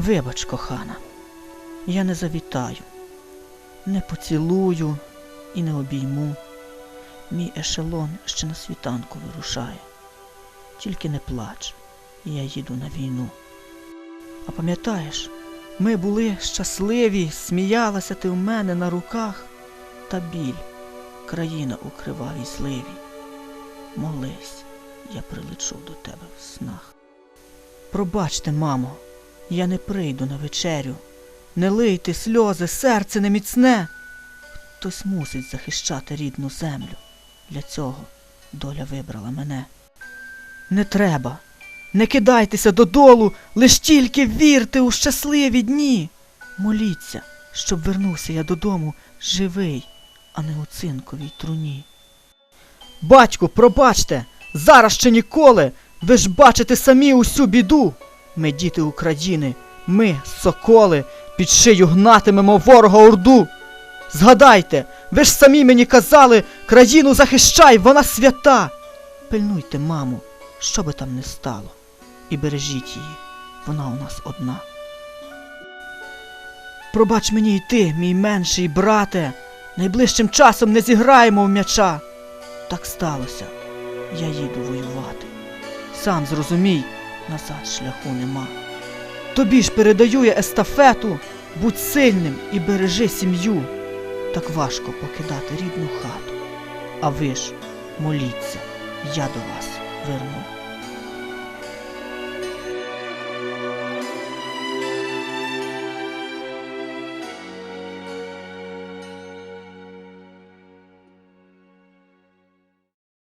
Вибач, кохана, я не завітаю, не поцілую і не обійму. Мій ешелон ще на світанку вирушає. Тільки не плач, я їду на війну. А пам'ятаєш, ми були щасливі, сміялася ти в мене на руках, та біль країна у кривавій сливі. Молись, я прилечу до тебе в снах. Пробачте, мамо, я не прийду на вечерю. Не лийте сльози, серце не міцне. Хтось мусить захищати рідну землю. Для цього доля вибрала мене. Не треба, не кидайтеся додолу, лиш тільки вірте у щасливі дні. Моліться, щоб вернувся я додому живий, а не у цинковій труні. Батьку, пробачте, зараз чи ніколи. Ви ж бачите самі усю біду. Ми діти України, ми, соколи, під шию гнатимемо ворога орду. Згадайте, ви ж самі мені казали, країну захищай, вона свята. Пильнуйте, маму, що би там не стало, і бережіть її, вона у нас одна. Пробач мені й ти, мій менший брате, найближчим часом не зіграємо в м'яча. Так сталося, я їду воювати. Сам зрозумій, назад шляху нема. Тобі ж передаю я естафету, будь сильним і бережи сім'ю. Так важко покидати рідну хату. А ви ж моліться, я до вас верну